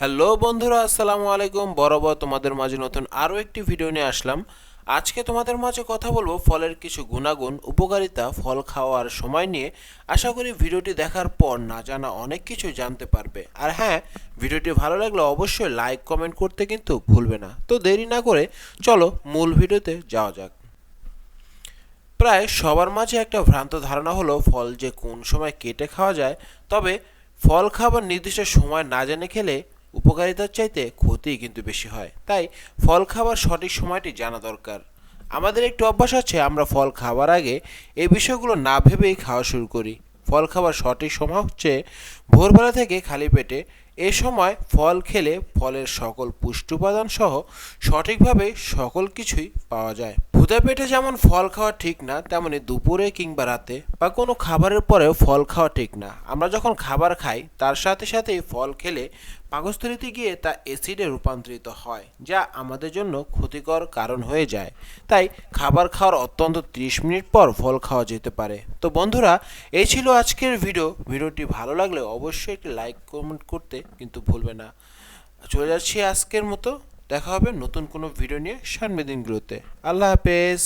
Hello বন্ধুরা, আসসালামু আলাইকুম। বরাবর তোমাদের মাঝে নতুন আরও একটি ভিডিও নিয়ে আসলাম। আজকে তোমাদের মাঝে কথা বলব ফলের কিছু গুণাগুণ, উপকারিতা, ফল খাওয়ার সময় নিয়ে। আশা করি ভিডিওটি দেখার পর না জানা অনেক কিছু জানতে পারবে। আর হ্যাঁ ভিডিওটি ভালো লাগলে অবশ্যই লাইক, কমেন্ট করতে কিন্তু ভুলবে না। তো দেরি না করে চলো মূল ভিডিওতে যাওয়া যাক। প্রায় সবার মাঝে একটা ভ্রান্ত ধারণা হলো ফল যে কোন সময় কেটে খাওয়া যায়। তবে ফল খাবার নির্দিষ্ট সময় না জেনে খেলে উপকারিতার চাইতে ক্ষতি কিন্তু বেশি হয়। তাই ফল খাবার সঠিক সময়টি জানা দরকার। আমাদের একটু অভ্যাস আছে, আমরা ফল খাওয়ার আগে এই বিষয়গুলো না ভেবেই খাওয়া শুরু করি। ফল খাবার সঠিক সময় হচ্ছে ভোরবেলা থেকে খালি পেটে। এ সময় ফল খেলে ফলের সকল পুষ্টি উপাদান সহ সঠিকভাবে সকল কিছুই পাওয়া যায়। ক্ষুদা পেটে যেমন ফল খাওয়া ঠিক না, তেমনি দুপুরে কিংবা রাতে বা কোনো খাবারের পরেও ফল খাওয়া ঠিক না। আমরা যখন খাবার খাই, তার সাথে সাথেই ফল খেলে পাকস্থলিতে গিয়ে তা অ্যাসিডে রূপান্তরিত হয়, যা আমাদের জন্য ক্ষতিকর কারণ হয়ে যায়। তাই খাবার খাওয়ার অত্যন্ত 30 মিনিট পর ফল খাওয়া যেতে পারে। তো বন্ধুরা, এই ছিল আজকের ভিডিও। ভিডিওটি ভালো লাগলে অবশ্যই একটি লাইক কমেন্ট করতে কিন্তু ভুলবে না। চলে যাচ্ছি আজকের মতো। দেখা হবে নতুন কোনো ভিডিও নিয়ে সামনের দিনগুলোতে। আল্লাহ হাফেজ।